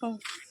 嗯。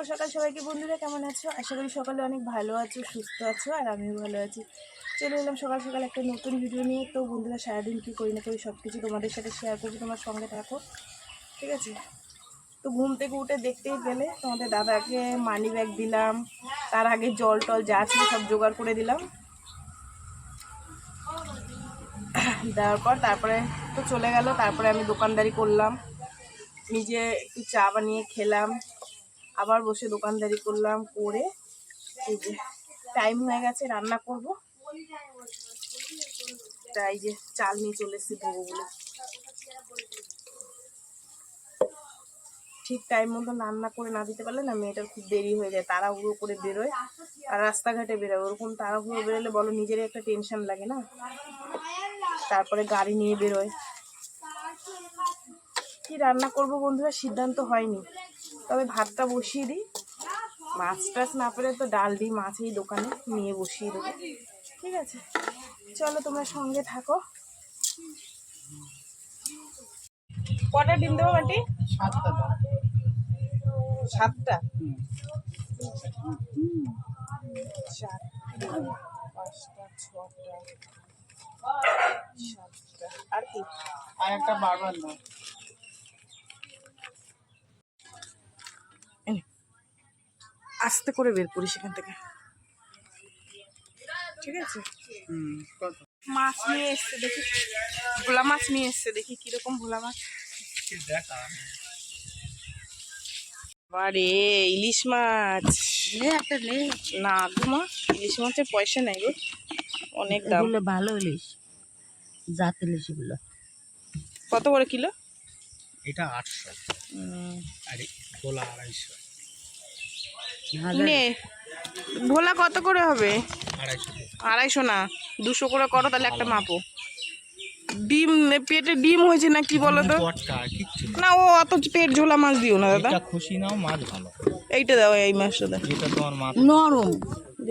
শুভ সকাল সবাইকে। বন্ধুরা, কেমন আছো? আশা করি সকালে অনেক ভালো আছো, সুস্থ আছো, আর আমিও ভালো আছি। চলে এলাম সকাল সকাল একটা নতুন ভিডিও নিয়ে। তো বন্ধুরা, সারাদিন কী করি না করি সব কিছু তোমাদের সাথে শেয়ার করব তোমার সঙ্গে থাকো। ঠিক আছে? তো ঘুম থেকে উঠে দেখতেই পেলে, তোমাদের দাদাকে মানি ব্যাগ দিলাম। তার আগে জল টল যা ছিল সব জোগাড় করে দিলাম। দেওয়ার পর তারপরে তো চলে গেল, তারপরে আমি দোকানদারি করলাম। নিজে একটু চা বানিয়ে খেলাম। আবার বসে দোকানদারি করলাম, করে এই যে টাইম হয়ে গেছে, রান্না করব। তাই যে চাল নিয়ে চলে এসেছি বলে ঠিক টাইম মতো রান্না করে না দিতে পারলে না, মেয়েটার খুব দেরি হয়ে যায়, তাড়াহুড়ো করে বেরোয়। আর রাস্তাঘাটে বেরোয়, ওরকম তাড়াহুড়ো বেরোলে বলো, নিজেরই একটা টেনশন লাগে না? তারপরে গাড়ি নিয়ে বেরোয়। কি রান্না করব বন্ধুরা, সিদ্ধান্ত হয়নি। তবে ভাতটা বসিয়ে দিই। মাছ টাছ না পেলে তো ডাল দিই মাছ এই দোকানে নিয়ে বসিয়ে দেবো। ঠিক আছে? চলো তোমরা সঙ্গে থাকো। কটা ডিম দেবো মাটি সাতটা সাতটা? চারটে পাঁচটা ছটা সাতটা। আর কি? আর একটা বারবার এই নে। আস্তে করে বের করি সেখান থেকে। ঠিক আছে? মাছ নিয়ে এসছে দেখি। ভোলা মাছ নিয়ে এসছে দেখি কীরকম ভোলা মাছ। বারে ইলিশ মাছ। একটা নে না গো মা ইলিশ মাছের পয়সা নেই গো। অনেক দাম। ভালো ইলিশ জাত ইলিশ এগুলো। কত করে কিলো? এটা আটশো। আর গোলা আড়াইশো। নে ভোলা কত করে হবে? আড়াইশো। না দুশো করে করো তাহলে একটা মাপো। ডিম পেটে ডিম হয়েছে না কি বলো তো? না। ও অত পেট ঝোলা মাছ দিও না দাদা। খুশি নাও মাছ ভালো। এইটা দাও এই মাছটা দাও। যেটা তোমার মাছ। নরম।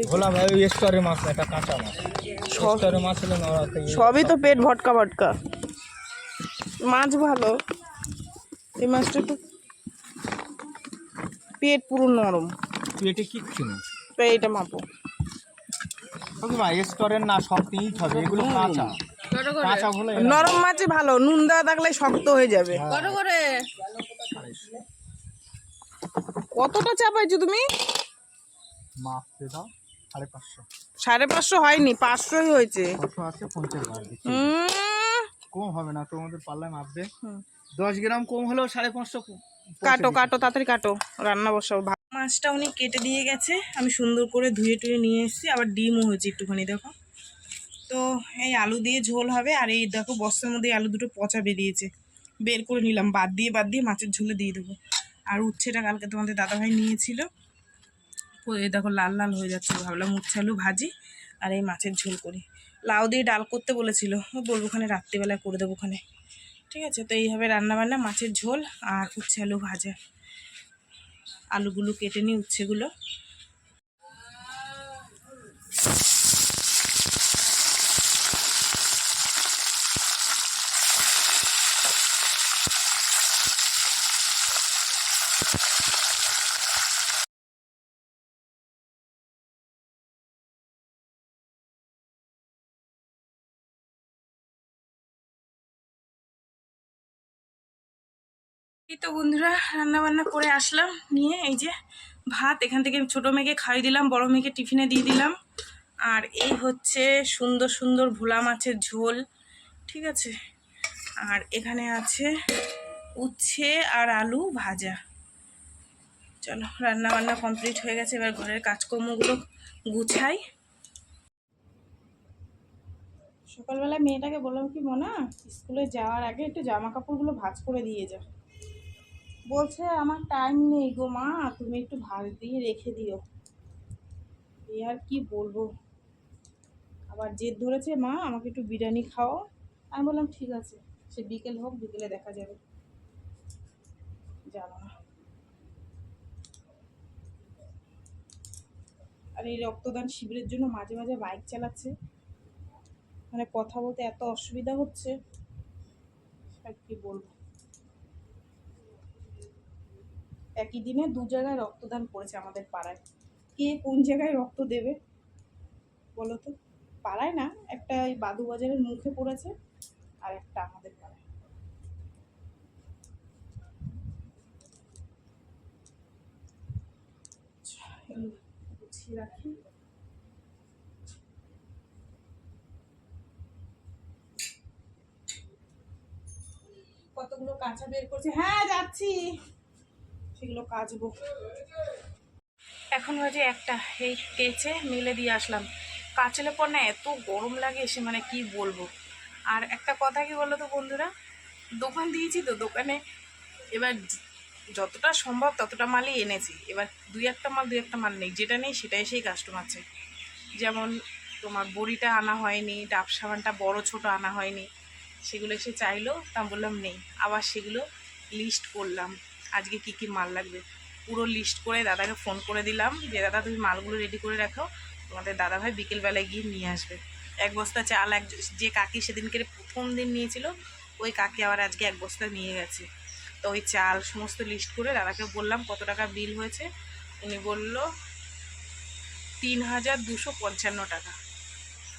ভোলা ভাই ওই স্টোরের মাছ না এটা কাঁচা মাছ। স্টোরের মাছ হলে থেকে সবই তো পেট ভটকা ভটকা। মাছ ভালো। এই মাছটা একটু পেট পুরো নরম। পেটে নেই তো এইটা মাপো। তবে ভাই স্টোরের না হবে এগুলো কাঁচা। কাঁচা হলে নরম মাছই ভালো নুন দেওয়া থাকলে শক্ত হয়ে যাবে। কত করে। কতটা চাপাইছো তুমি? মাপতে দাও সাড়ে পাঁচশো। সাড়ে পাঁচশো হয়নি পাঁচশোই হয়েছে। আছে পঞ্চাশ কম হবে না তোমাদের পাল্লায় মাপবে। দশ গ্রাম কম হলেও সাড়ে পাঁচশো কাটো কাটো তাড়াতাড়ি কাটো রান্না বসাবো ভা- মাছটা উনি কেটে দিয়ে গেছে। আমি সুন্দর করে ধুয়ে টুয়ে নিয়ে এসেছি। আবার ডিমও হয়েছে একটুখানি, দেখো। তো এই আলু দিয়ে ঝোল হবে। আর এই দেখো, বস্তার মধ্যে আলু দুটো পচা বেরিয়েছে। বের করে নিলাম। বাদ দিয়ে বাদ দিয়ে মাছের ঝোলে দিয়ে দেবো। আর উচ্ছেটা কালকে তোমাদের দাদাভাই নিয়েছিল। দেখো, লাল লাল হয়ে যাচ্ছে। ভাবলাম উচ্ছে আলু ভাজি আর এই মাছের ঝোল করি। লাউ দিয়ে ডাল করতে বলেছিল। ও বলব ওখানে রাত্রিবেলায় করে দেবো ওখানে। ঠিক আছে? তো এইভাবে রান্নাবান্না, মাছের ঝোল আর উচ্ছে আলু ভাজা। আলুগুলো কেটে নিই উচ্ছেগুলো। এই তো বন্ধুরা রান্না বান্না করে আসলাম নিয়ে, এই যে ভাত। এখান থেকে ছোটো মেয়েকে খাইয়ে দিলাম, বড় মেয়েকে টিফিনে দিয়ে দিলাম। আর এই হচ্ছে সুন্দর সুন্দর ভোলা মাছের ঝোল, ঠিক আছে? আর এখানে আছে উচ্ছে আর আলু ভাজা। চলো রান্না বান্না কমপ্লিট হয়ে গেছে, এবার ঘরের কাজকর্মগুলো গুছাই। সকালবেলা মেয়েটাকে বললাম কি, মনা, স্কুলে যাওয়ার আগে একটু জামা কাপড়গুলো ভাজ করে দিয়ে যা। বলছে, আমার টাইম নেই গো মা, তুমি একটু ভাঁজ দিয়ে রেখে দিও। এই আর কি বলব? আবার জেদ ধরেছে, মা, আমাকে একটু বিরিয়ানি খাও। আমি বললাম, ঠিক আছে, সে বিকেল হোক, বিকেলে দেখা যাবে। জানো না। আর এই রক্তদান শিবিরের জন্য মাঝে মাঝে বাইক চালাচ্ছে। মানে কথা বলতে এত অসুবিধা হচ্ছে। আর কি বলব? একই দিনে দু জায়গায় রক্তদান করেছে আমাদের পাড়ায়। কে কোন জায়গায় রক্ত দেবে বলো তো? পাড়ায় না, একটা ওই বাজারের মুখে পড়েছে আর একটা আমাদের পাড়ায়। রাখি। কতগুলো কাঁচা বের করছে? হ্যাঁ যাচ্ছি। সেগুলো কাচবো। এখন বাজে একটা, এই কেচে মেলে দিয়ে আসলাম। কাচলে পর না এত গরম লাগে এসে মানে কি বলব? আর একটা কথা কি বলো তো বন্ধুরা? দোকান দিয়েছি তো, দোকানে এবার যতটা সম্ভব ততটা মালই এনেছি। এবার দুই একটা মাল, দুই একটা মাল নেই। যেটা নেই সেটা এসেই কাস্টমার চাই যেমন তোমার বড়িটা আনা হয়নি, ডাব সাবানটা বড় ছোট আনা হয়নি, সেগুলো এসে চাইলো, তা বললাম নেই। আবার সেগুলো লিস্ট করলাম। আজকে কি কি মাল লাগবে? পুরো লিস্ট করে দাদাকে ফোন করে দিলাম যে, দাদা, তুমি মালগুলো রেডি করে রাখো। তোমাদের দাদাভাই বিকেলবেলায় গিয়ে নিয়ে আসবে। এক বস্তা চাল, এক যে কাকি সেদিনকে প্রথম দিন নিয়েছিল, ওই কাকি আবার আজকে এক বস্তা নিয়ে গেছে। তো ওই চাল সমস্ত লিস্ট করে দাদাকে বললাম, কত টাকা বিল হয়েছে? উনি বলল তিন হাজার দুশো পঞ্চান্ন টাকা।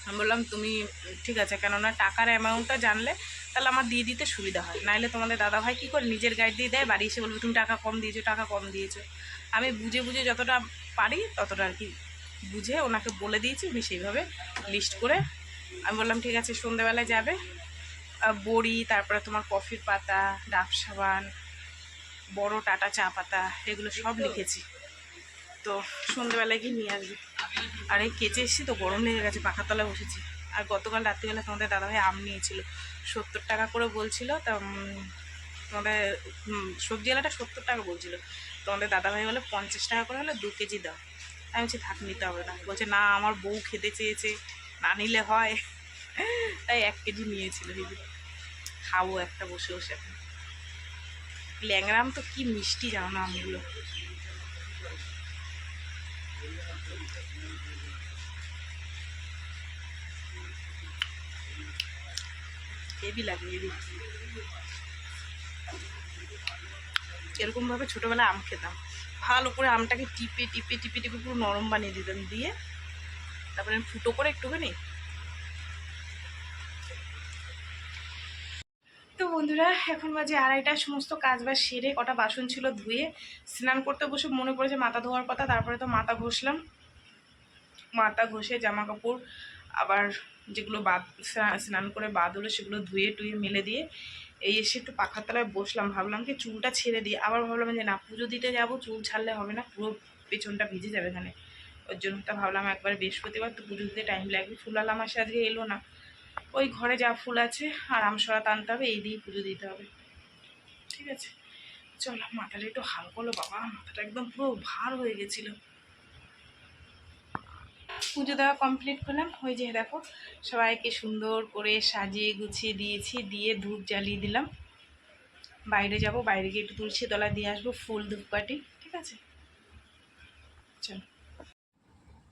আমি বললাম, তুমি ঠিক আছে, কেননা টাকার অ্যামাউন্টটা জানলে তাহলে আমার দিয়ে দিতে সুবিধা হয়। নাইলে তোমাদের দাদা ভাই কী করে নিজের গাইড দিয়ে দেয়? বাড়ি এসে বলবে তুমি টাকা কম দিয়েছ টাকা কম দিয়েছ। আমি বুঝে বুঝে যতটা পারি ততটা আর কি বুঝে ওনাকে বলে দিয়েছি উনি সেইভাবে লিস্ট করে আমি বললাম ঠিক আছে সন্ধেবেলায় যাবে। বড়ি তারপরে তোমার কফির পাতা ডাব সাবান বড় টাটা চা পাতা এগুলো সব লিখেছি। তো সন্ধেবেলায় গিয়ে নিয়ে আসবে। আর এই কেচে এসেছি তো গরম লেগে গেছে পাখার তলায় বসেছি। আর গতকাল রাত্রিবেলা তোমাদের দাদাভাই আম নিয়েছিল। সত্তর টাকা করে বলছিল, তা তোমাদের সবজি আলাটা সত্তর টাকা বলছিল। তোমাদের দাদাভাই বলে, পঞ্চাশ টাকা করে হলে দু কেজি দাও। আমি বলছি, থাক, নিতে হবে না। বলছে, না, আমার বউ খেতে চেয়েছে, না নিলে হয়। তাই এক কেজি নিয়েছিল দিদি খাব একটা বসে বসে ল্যাংরাম তো কি মিষ্টি জানো না আমগুলো। হেভি লাগে, হেভি। এরকমভাবে আম খেতাম। ভালো করে আমটাকে টিপে টিপে টিপে টিপে পুরো নরম বানিয়ে দিতাম, দিয়ে তারপরে ফুটো করে একটুখানি। তো বন্ধুরা, এখন বাজে আড়াইটার সমস্ত কাজ বাজ সেরে কটা বাসন ছিল ধুয়ে স্নান করতে বসে মনে পড়েছে মাথা ধোয়ার কথা, তারপরে তো মাথা ঘষলাম। মাথা ঘষে জামা কাপড় আবার যেগুলো বাদ স্নান করে বাদ হলো সেগুলো ধুয়ে টুয়ে মেলে দিয়ে এই এসে একটু পাখার তলায় বসলাম। ভাবলাম কি চুলটা ছেড়ে দিই। আবার ভাবলাম যে না, পুজো দিতে যাব, চুল ছাড়লে হবে না, পুরো পেছনটা ভিজে যাবে এখানে। ওর জন্য তো ভাবলাম একবার বৃহস্পতিবার তো পুজো দিতে টাইম লাগবে। ফুলালা মাসে আজকে এলো না। ওই ঘরে যা ফুল আছে আর আমসরা টানতে হবে, এই দিয়ে পুজো দিতে হবে। ঠিক আছে? চলো, মাথাটা একটু হালকা হলো বাবা, মাথাটা একদম পুরো ভার হয়ে গেছিল। পুজো দেওয়া কমপ্লিট করলাম। ওই যে দেখো, সবাইকে সুন্দর করে সাজিয়ে গুছিয়ে দিয়েছি, দিয়ে ধূপ জ্বালিয়ে দিলাম। বাইরে যাব, বাইরে গিয়ে একটু তুলসী তলা দিয়ে আসব, ফুল ধূপকাঠি, ঠিক আছে? চলো।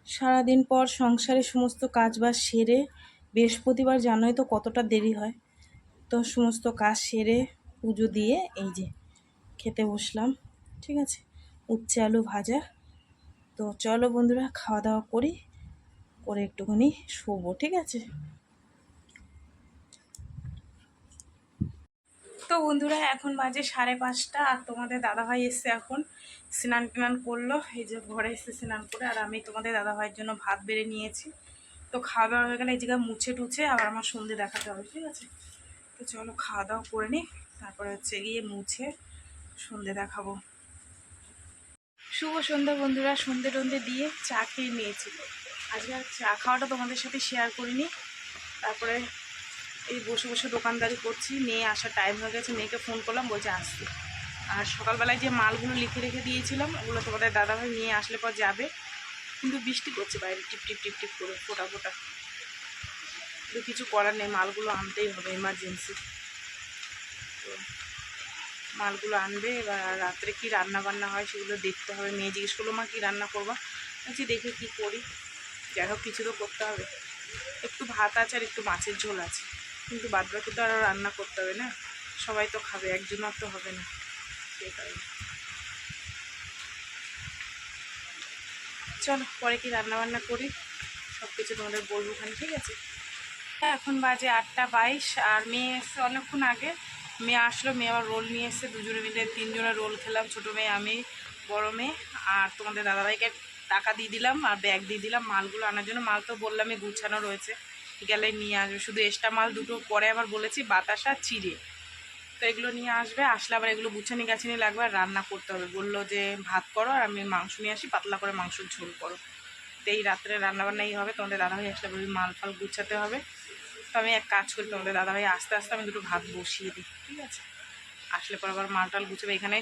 সারাদিন পর সংসারে সমস্ত কাজ কাজবাজ সেরে, বৃহস্পতিবার জানোই তো কতটা দেরি হয়। তো সমস্ত কাজ সেরে, পুজো দিয়ে এই যে খেতে বসলাম, ঠিক আছে? উচ্ছে আলু ভাজা। তো চলো বন্ধুরা, খাওয়া দাওয়া করি। করে একটুখানি শোবো, ঠিক আছে? তো বন্ধুরা, এখন বাজে সাড়ে পাঁচটা আর তোমাদের দাদাভাই এসছে এখন স্নান টান করল। এই যে ঘরে এসে স্নান করে আর আমি তোমাদের দাদাভাইয়ের জন্য ভাত বেড়ে নিয়েছি। তো খাওয়া দাওয়া হয়ে গেলে এই জায়গায় মুছে টুছে আবার আমার সন্ধে দেখাতে হবে, ঠিক আছে? তো চলো খাওয়া দাওয়া করে নিই, তারপরে হচ্ছে গিয়ে মুছে সন্ধে দেখাবো। শুভ সন্ধ্যা বন্ধুরা সন্ধে টন্ধে দিয়ে চা খেয়ে নিয়েছি। আজকে আর চা খাওয়াটা তোমাদের সাথে শেয়ার করিনি। তারপরে এই বসে বসে দোকানদারি করছি, মেয়ে আসার টাইম হয়ে গেছে, মেয়েকে ফোন করলাম, বলছে আসতে। আর সকালবেলায় যে মালগুলো লিখে রেখে দিয়েছিলাম, ওগুলো তোমাদের দাদাভাই নিয়ে আসলে পর যাবে। কিন্তু বৃষ্টি করছে বাইরে, টিপ টিপ টিপ টিপ করে, ফোটা ফোটা। কিন্তু কিছু করার নেই, মালগুলো আনতেই হবে এমার্জেন্সি তো মালগুলো আনবে, এবার রাত্রে কি রান্না বান্না হয় সেগুলো দেখতে হবে। মেয়ে জিজ্ঞেস করল, মা, কী রান্না করবা? বলছি, দেখে কী করি। যাই হোক কিছু তো করতে হবে। একটু ভাত আছে আর একটু মাছের ঝোল আছে। কিন্তু বাদ বাকি তো আরও রান্না করতে হবে না। সবাই তো খাবে একজন আর তো হবে না। সেই কারণে। চলো, পরে কি রান্না বান্না করি? সব কিছু তোমাদের বলব ওখানে, ঠিক আছে? হ্যাঁ এখন বাজে আটটা বাইশ, আর মেয়ে এসছে অনেকক্ষণ আগে। মেয়ে আসলো, মেয়ে আবার রোল নিয়ে এসছে। দুজনে মিলে তিনজনে রোল খেলাম, ছোটো মেয়ে, আমি, বড় মেয়ে, আর তোমাদের দাদাভাইকে টাকা দিয়ে দিলাম আর ব্যাগ দিয়ে দিলাম মালগুলো আনার জন্য। মাল তো বললামই গুছানো রয়েছে। গেলে নিয়ে আসবে। শুধু এক্সট্রা মাল দুটো পরে আবার বলেছি বাতাসা চিড়ে। তো এগুলো নিয়ে আসবে। আসলে আবার এগুলো গুছানি গাছানি লাগবে। আর রান্না করতে হবে। বলল যে ভাত করো আর আমি মাংস নিয়ে আসি। পাতলা করে মাংসর ঝোল করো। তো এই রাত্রে রান্নাবান্নাই হবে। তোমাদের দাদাভাই আসলে বলবি মাল ফাল গুছাতে হবে। তো আমি এক কাজ করি। তোমাদের দাদাভাই আস্তে আস্তে আমি দুটো ভাত বসিয়ে দিই। ঠিক আছে? আসলে পর আবার মাল টাল গুছাবে। এখানে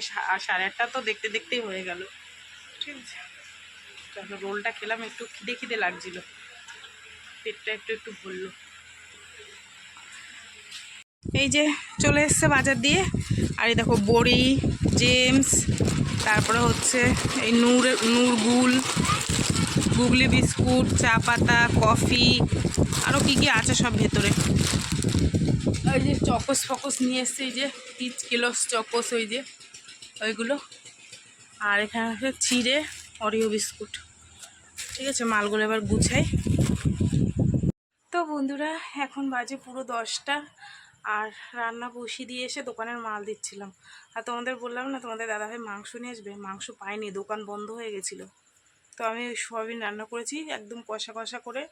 সাড়ে আটটা তো দেখতে দেখতেই হয়ে গেল। ঠিক আছে? তারপর রোলটা খেলাম, একটু খিদে খিদে লাগছিল। পেটটা একটু একটু ভরলো। এই যে চলে এসছে বাজার দিয়ে, আর এই দেখো বড়ি, জেমস, তারপরে হচ্ছে এই নূর, নূরগুল, গুগলি বিস্কুট, চা পাতা, কফি আরও কী কী আছে সব ভেতরে। ওই যে চকোস ফকস নিয়ে এসছে, এই যে তিন কিলোস চকোস, ওই যে ওইগুলো। আর এখানে আছে চিড়ে, অরিও বিস্কুট। ঠিক আছে, মালগুলো এবার গুছাই। তো বন্ধুরা, এখন বাজে পুরো দশটা, আর রান্না বসিয়ে দিয়ে এসে দোকানের মাল দিচ্ছিলাম। আর তোমাদের বললাম না, তোমাদের দাদাভাই মাংস নিয়ে আসবে, মাংস পাইনি, দোকান বন্ধ হয়ে গেছিল। তো আমি সোয়াবিন রান্না করেছি, একদম কষা কষা করে,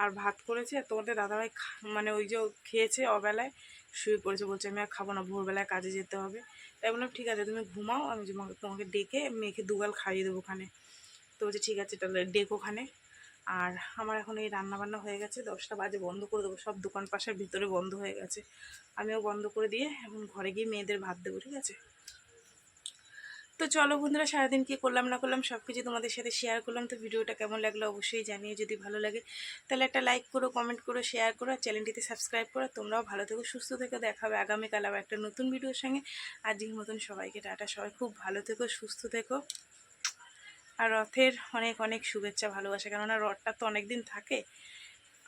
আর ভাত করেছি। আর তোমাদের দাদাভাই মানে ওই যে খেয়েছে অবেলায়, শুয়ে পড়েছে, বলছে আমি আর খাব না, ভোরবেলায় কাজে যেতে হবে। তাই বললাম, ঠিক আছে, তুমি ঘুমাও, আমি তোমাকে তোমাকে ডেকে মেয়েকে দুগাল খাইয়ে দেবো ওখানে। তো বলছে, ঠিক আছে, তাহলে ডেক ওখানে। আর আমার এখন এই রান্না বান্না হয়ে গেছে, দশটা বাজে, বন্ধ করে দেবো, সব দোকান পাশের ভিতরে বন্ধ হয়ে গেছে। আমিও বন্ধ করে দিয়ে এখন ঘরে গিয়ে মেয়েদের ভাত দেবো, ঠিক আছে? তো চলো বন্ধুরা, সারাদিন কী করলাম না করলাম সব কিছু তোমাদের সাথে শেয়ার করলাম। তো ভিডিওটা কেমন লাগল অবশ্যই জানিয়ে যদি ভালো লাগে তাহলে একটা লাইক করো কমেন্ট করো শেয়ার করো, আর চ্যানেলটিতে সাবস্ক্রাইব করো। তোমরাও ভালো থেকো, সুস্থ থেকো, দেখা হবে আগামীকাল আবার একটা নতুন ভিডিওর সঙ্গে। আজকের মতন সবাইকে টাটা, সবাই খুব ভালো থেকো, সুস্থ থেকো। আর রথের অনেক অনেক শুভেচ্ছা, ভালোবাসা। কেননা রথটা তো অনেক দিন থাকে।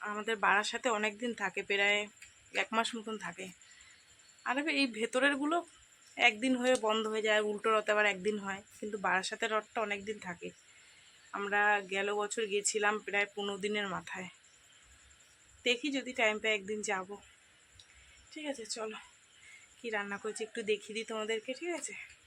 আমাদের বাড়ার সাথে অনেক দিন থাকে, প্রায় এক মাস মতন থাকে। আর এই ভেতরেরগুলো একদিন হয়ে বন্ধ হয়ে যায়, উল্টো রথ আবার একদিন হয়। কিন্তু বারাসাতে রথটা অনেক দিন থাকে। আমরা গেল বছর গেছিলাম প্রায় পনেরো দিনের মাথায়। দেখি যদি টাইম পাই একদিন যাব। ঠিক আছে, চলো। কি রান্না করেছি একটু দেখিয়ে দিই তোমাদেরকে, ঠিক আছে?